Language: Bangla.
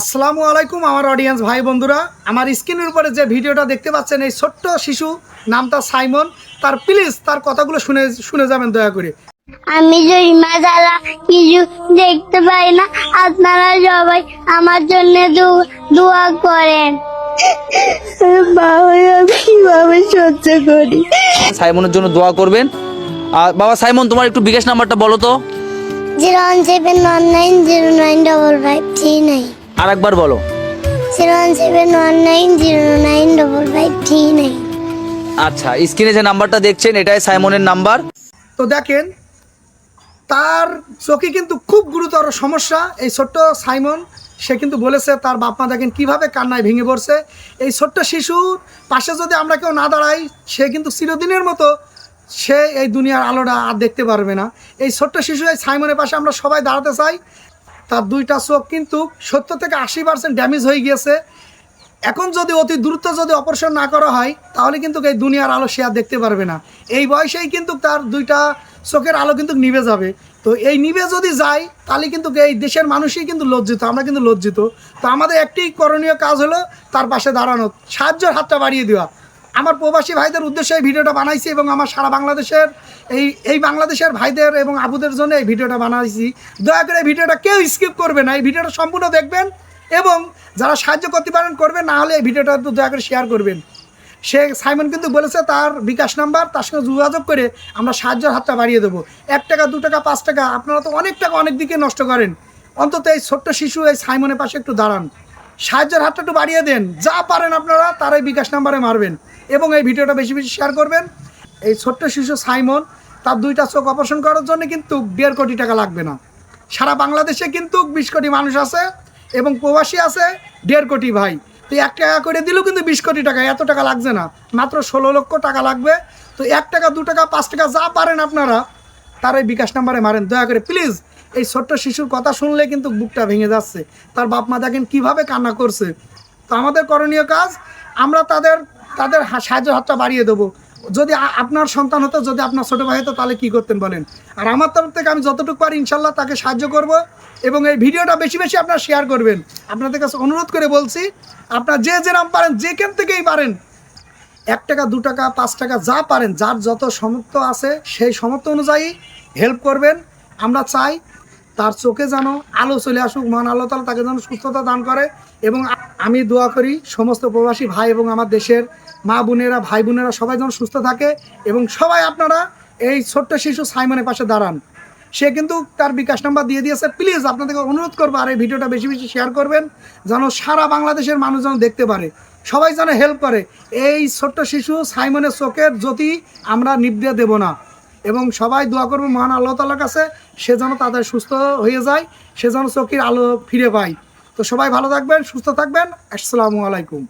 আসসালামু আলাইকুম আমার অডিয়েন্স ভাই বন্ধুরা। আমার স্ক্রিনের উপরে যে ভিডিওটা দেখতে পাচ্ছেন এই ছোট্ট শিশু নামটা সাইমন। তার প্লিজ তার কথাগুলো শুনে শুনে যাবেন দয়া করে। আমি জরিমা ছাড়া কিছু দেখতে পাই না আপনারা সবাই আমার জন্য দোয়া করেন। বাবা আমি কীভাবে সহ্য করি? সাইমনের জন্য দোয়া করবেন। আর বাবা সাইমন তোমার একটু বিকাশ নাম্বারটা বলো তো। Zero one seven one nine zero nine double five three nine. আর একবার বলো। Zero one seven one nine zero nine double five three nine. আচ্ছা স্ক্রিনে যে নাম্বারটা দেখছেন এটাই সাইমনের নাম্বার। তো দেখেন তার চোখে কিন্তু খুব গুরুতর সমস্যা। এই ছোট্ট সাইমন সে কিন্তু বলেছে তার বাপ মা দেখেন কীভাবে কান্নায় ভেঙে পড়ছে। এই ছোট্ট শিশুর পাশে যদি আমরা কেউ না দাঁড়াই সে কিন্তু চিরদিনের মতো সে এই দুনিয়ার আলোটা আর দেখতে পারবে না। এই ছোট্ট শিশু এই সাইমনের পাশে আমরা সবাই দাঁড়াতে চাই। তার দুইটা চোখ কিন্তু সত্তর থেকে আশি পার্সেন্ট ড্যামেজ হয়ে গিয়েছে। এখন যদি অতি দ্রুত যদি অপারেশন না করা হয়, তাহলে কিন্তু এই দুনিয়ার আলো সে আর দেখতে পারবে না। এই বয়সেই কিন্তু তার দুইটা চোখের আলো কিন্তু নিভে যাবে। তো এই নিভে যদি যায়, তাহলে কিন্তু এই দেশের মানুষই কিন্তু লজ্জিত, আমরা কিন্তু লজ্জিত। তো আমাদের একটি করণীয় কাজ হলো তার পাশে দাঁড়ানো, সাহায্যের হাতটা বাড়িয়ে দেওয়া। আমার প্রবাসী ভাইদের উদ্দেশ্যে এই ভিডিওটা বানাইছি এবং আমার সারা বাংলাদেশের এই এই বাংলাদেশের ভাইদের এবং আবুদের জন্য এই ভিডিওটা বানাইছি। দয়া করে এই ভিডিওটা কেউ স্কিপ করবে না। এই ভিডিওটা সম্পূর্ণ দেখবেন এবং যারা সাহায্য করতে পারেন, করবেন, না হলে এই ভিডিওটা একটু দয়া করে শেয়ার করবেন। সে সাইমন কিন্তু বলেছে তার বিকাশ নাম্বার, তার সঙ্গে যোগাযোগ করে আমরা সাহায্যের হাতটা বাড়িয়ে দেবো। এক টাকা, দু টাকা, পাঁচ টাকা, আপনারা তো অনেক টাকা অনেক দিকে নষ্ট করেন। অন্তত এই ছোট্ট শিশু এই সাইমনের পাশে একটু দাঁড়ান। সাহায্যের হাতটা একটু বাড়িয়ে দেন। যা পারেন আপনারা, তার এই বিকাশ নাম্বারে মারবেন। এবং এই ভিডিওটা বেশি বেশি শেয়ার করবেন। এই ছোট্ট শিশু সাইমন, তার দুইটা চোখ অপারেশন করার জন্য কিন্তু দেড় কোটি টাকা লাগবে না। সারা বাংলাদেশে কিন্তু বিশ কোটি মানুষ আছে এবং প্রবাসী আছে দেড় কোটি ভাই। তো এক টাকা করে দিলেও কিন্তু বিশ কোটি টাকা, এত টাকা লাগছে না। মাত্র ষোলো লক্ষ টাকা লাগবে। তো এক টাকা, দু টাকা, পাঁচ টাকা যা পারেন আপনারা, তার এই বিকাশ নাম্বারে মারেন। দয়া করে প্লিজ এই ছোট্ট শিশুর কথা শুনলে কিন্তু বুকটা ভেঙে যাচ্ছে। তার বাপ মা দেখেন কীভাবে কান্না করছে। তো আমাদের করণীয় কাজ, আমরা তাদের তাদের সাহায্য হাতটা বাড়িয়ে দেবো। যদি আপনার সন্তান হতো, যদি আপনার ছোটো ভাই হতো, তাহলে কী করতেন বলেন? আর আমার তরফ থেকে আমি যতটুকু পারি, ইনশাল্লাহ তাকে সাহায্য করব এবং এই ভিডিওটা বেশি বেশি আপনারা শেয়ার করবেন। আপনাদের কাছে অনুরোধ করে বলছি, আপনার যে যে নাম পারেন, যেখান থেকেই পারেন, এক টাকা, দু টাকা, পাঁচ টাকা, যা পারেন, যার যত সমর্থ আছে, সেই সমর্থ অনুযায়ী হেল্প করবেন। আমরা চাই তার চোখে যেন আলো চলে আসুক, মহান আল্লাহ তালা তাকে যেন সুস্থতা দান করে এবং আমি দোয়া করি সমস্ত প্রবাসী ভাই এবং আমার দেশের মা বোনেরা, ভাই বোনেরা সবাই যেন সুস্থ থাকে এবং সবাই আপনারা এই ছোট্ট শিশু সাইমনের পাশে দাঁড়ান। সে কিন্তু তার বিকাশ নাম্বার দিয়ে দিয়েছে। প্লিজ আপনাদেরকে অনুরোধ করব আর এই ভিডিওটা বেশি বেশি শেয়ার করবেন, যেন সারা বাংলাদেশের মানুষ যেন দেখতে পারে। সবাই যেন হেল্প করে। এই ছোট্ট শিশু সাইমনের চোখের জ্যোতি আমরা নিবদে দেব না। এবং সবাই দোয়া করব, মহান আল্লাহ তালার কাছে, সে যেন তাদের সুস্থ হয়ে যায়, সে যেন চোখের আলো ফিরে পায়। তো সবাই ভালো থাকবেন, সুস্থ থাকবেন। আসসালামু আলাইকুম।